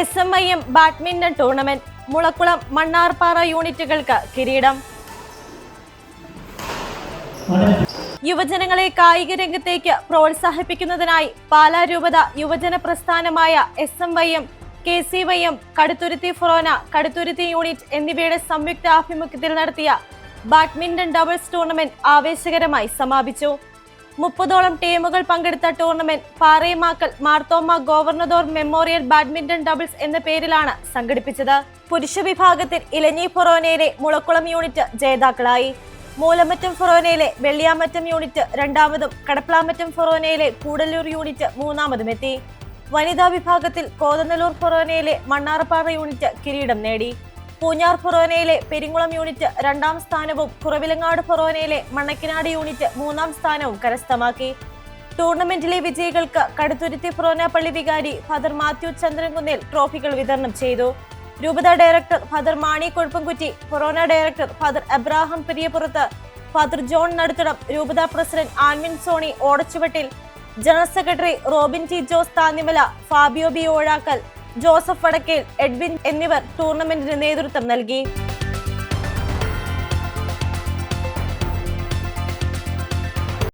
S M I M badminton tournament Mulakkulam Mannarppara യൂണിറ്റുകൾക്ക് കിരീടം. യുവജനങ്ങളെ കായിക രംഗത്തേക്ക് പ്രോത്സാഹിപ്പിക്കുന്നതിനായി പാലാ രൂപത യുവജന പ്രസ്ഥാനമായ S M Y M K C Y M Kaduthuruthy ഫൊറോന കടുത്തുരുത്തി യൂണിറ്റ് എന്നിവയുടെ സംയുക്ത ആഭിമുഖ്യത്തിൽ നടത്തിയ ബാഡ്മിന്റൺ ഡബിൾസ് ടൂർണമെന്റ് ആവേശകരമായി സമാപിച്ചു. മുപ്പതോളം ടീമുകൾ പങ്കെടുത്ത tournament Paremakkal Marthoma Governador memorial badminton doubles എന്ന പേരിലാണ് സംഘടിപ്പിച്ചത്. പുരുഷ വിഭാഗത്തിൽ ഇലഞ്ഞി ഫൊറോനയിലെ മുളക്കുളം യൂണിറ്റ് ജേതാക്കളായി. മൂലമറ്റം ഫൊറോനയിലെ വെള്ളിയാമറ്റം യൂണിറ്റ് രണ്ടാമതും കടപ്ലാമറ്റം ഫൊറോനയിലെ കൂടല്ലൂർ യൂണിറ്റ് മൂന്നാമതും എത്തി. വനിതാ വിഭാഗത്തിൽ കോതനല്ലൂർ ഫൊറോനയിലെ മണ്ണാറപ്പാറ യൂണിറ്റ് കിരീടം നേടി. പൂഞ്ഞാർ ഫൊറോനയിലെ പെരിങ്കുളം യൂണിറ്റ് രണ്ടാം സ്ഥാനവും കുറവിലങ്ങാട് ഫൊറോനയിലെ മണ്ണക്കിനാട് യൂണിറ്റ് മൂന്നാം സ്ഥാനവും കരസ്ഥമാക്കി. ടൂർണമെന്റിലെ വിജയികൾക്ക് കടുത്തുരുത്തി ഫൊറോന പള്ളി വികാരി ഫാദർ മാത്യു ചന്ദ്രൻകുന്നിൽ ട്രോഫികൾ വിതരണം ചെയ്തു. രൂപത ഡയറക്ടർ ഫാദർ മാണി കൊഴുപ്പൻകുറ്റി ഫൊറോന director father Abraham Periyappurath father John Naduthadam രൂപത president Anvin Sony Odachuvattil general secretary Robin T Jose Thannimala Fabio B Ozhakkal Joseph Vadakkel Edwin എന്നിവർ ടൂർണമെന്റിന് നേതൃത്വം നൽകി.